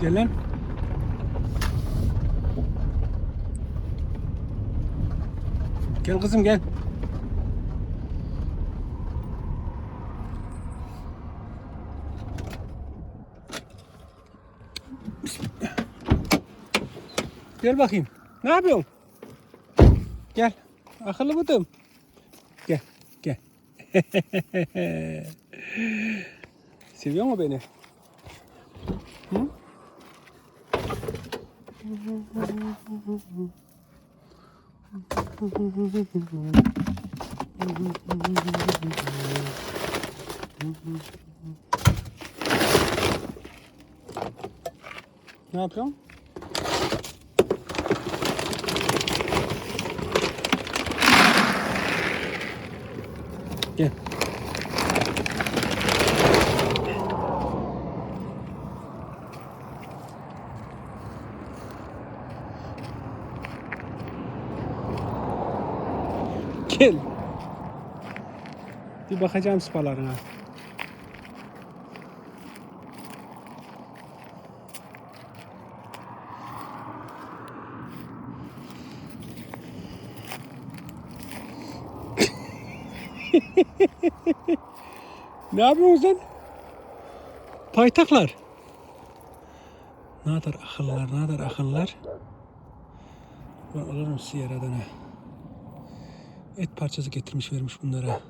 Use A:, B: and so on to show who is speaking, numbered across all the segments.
A: Gel lan. Gel kızım gel. Gel bakayım. Ne yapıyorsun? Gel. Akıllı bıdım. Gel. Gel. Seviyor mu beni? Hı? Ne yapıyorsun? Gel. Gel. Bir bakacağım spalarına. ne yapıyorsun sen? Paytaklar. Ne kadar akıllar, ne kadar akıllar. Ben alırım Sierra'dan ha. Et parçası getirmiş vermiş bunlara.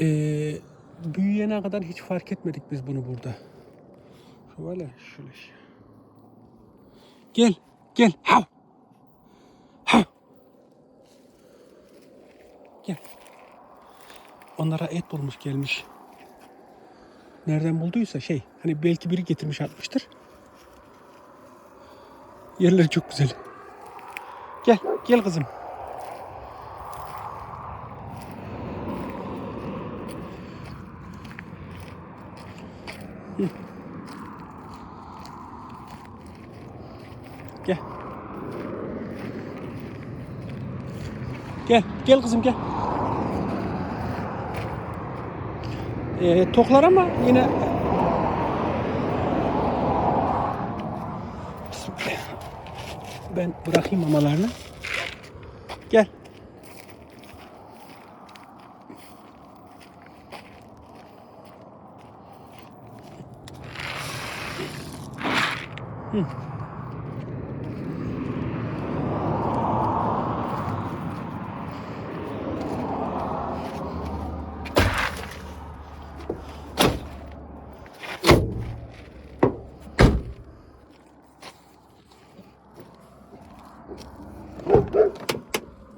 A: Ee, büyüyene kadar hiç fark etmedik biz bunu burada. Şöyle, şöyle. Gel, gel. Hav. Hav. Gel. Onlara et bulmuş gelmiş. Nereden bulduysa şey, hani belki biri getirmiş atmıştır. Yerleri çok güzel. Gel, gel kızım. Gel. Gel, gel kızım gel. Ee, toklar ama yine ben bırakayım mamalarını. Gel. Hı.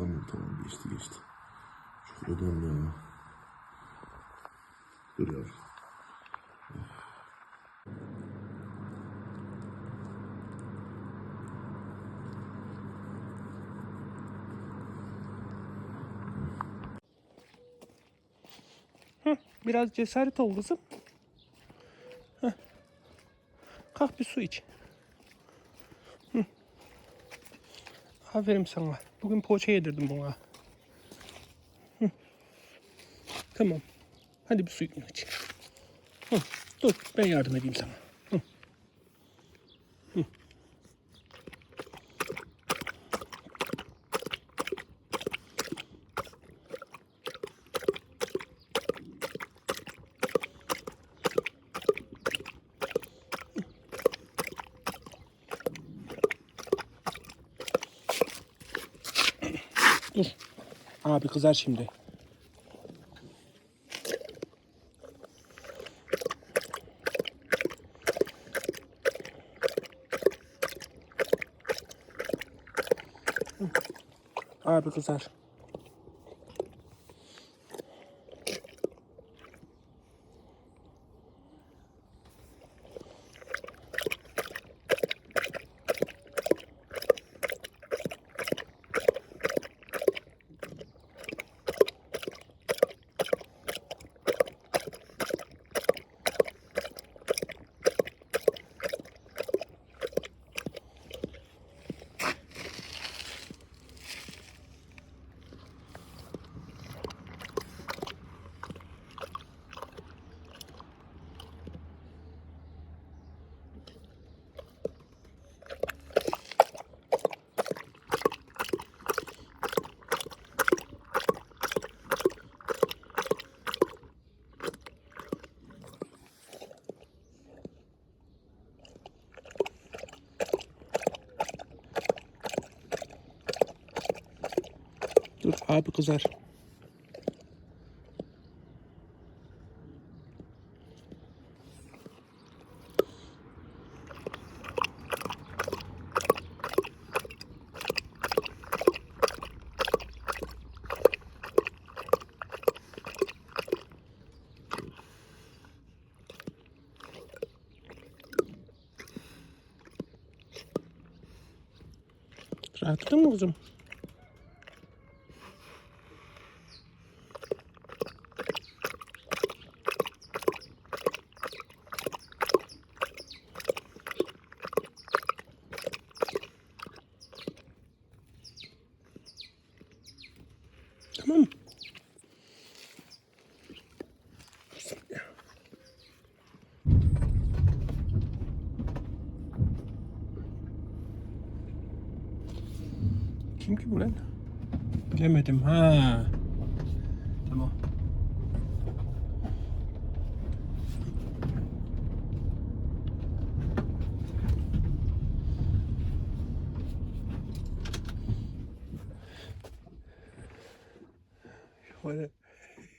A: Tamam tamam
B: geçti geçti. Şükredin ya. Dur yavrum.
A: Biraz cesaret ol kızım. Heh. Kalk bir su iç. Hı. Aferin sana. Bugün poğaça yedirdim buna. Hı. Tamam. Hadi bir suyunu iç. Hı. Dur ben yardım edeyim sana. Abi kızar şimdi. Abi kızar. Dur abi kızar. Rahatladın mı kızım? Tamam. Kim ki bu lan? Bilemedim ha.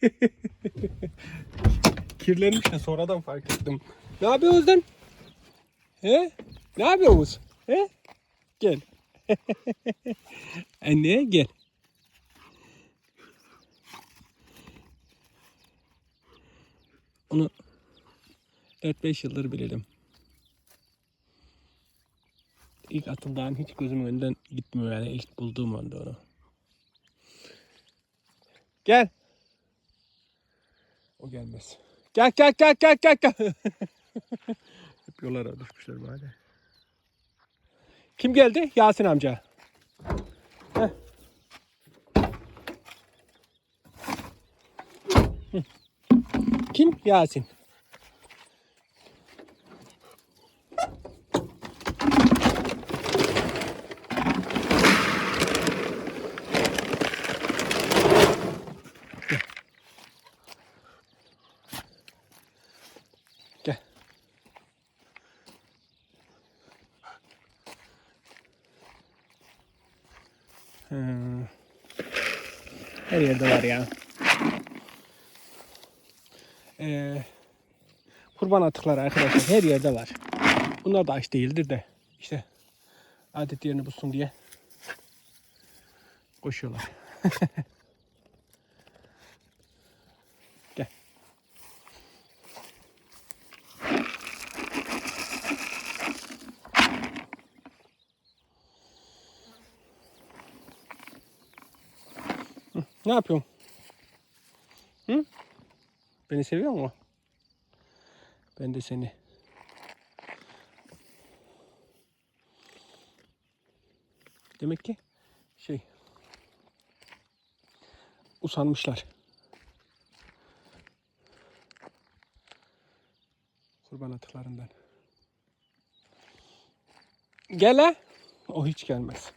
A: Kirlenmiş de sonradan fark ettim. Ne yapıyorsunuz lan? He? Ne yapıyorsunuz? He? Gel. Anne gel. Onu 4-5 yıldır bilelim. İlk atıldığın hiç gözümün önünden gitmiyor yani ilk bulduğum anda onu. Gel. O gelmez. Gel gel gel gel gel gel. Hep yollara düşmüşler bari. Kim geldi? Yasin amca. Heh. Kim? Yasin. Hmm. Her yerde var ya. Ee, kurban atıkları arkadaşlar her yerde var. Bunlar da aç değildir de işte adet yerini bulsun diye Koşuyorlar. Ne yapıyorsun? Hı? Beni seviyor mu? Ben de seni. Demek ki şey usanmışlar. Kurban atıklarından. Gel ha. O hiç gelmez.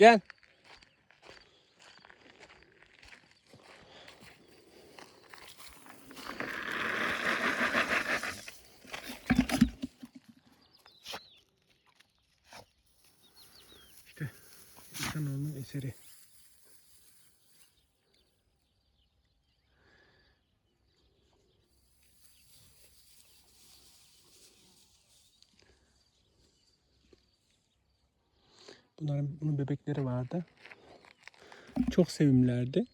A: Gel. İşte insanoğlunun eseri. Bunların bunun bebekleri vardı. Çok sevimlerdi.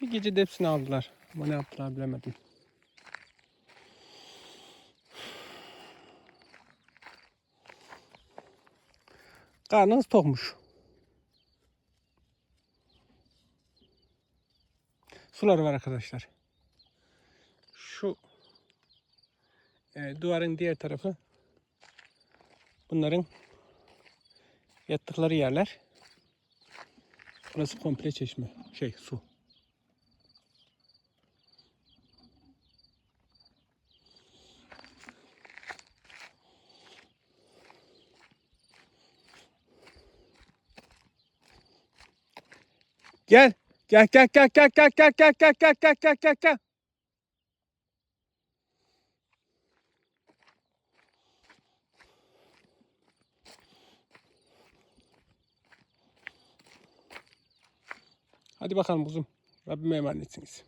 A: Bir gece de hepsini aldılar. Ama ne yaptılar bilemedim. Karnınız tokmuş. Suları var arkadaşlar. Şu e, duvarın diğer tarafı bunların yattıkları yerler. Burası komple çeşme. Şey su. Gel. Gel gel gel gel gel gel gel gel gel gel gel gel. Bakalım kuzum. Rabbime emanetsiniz.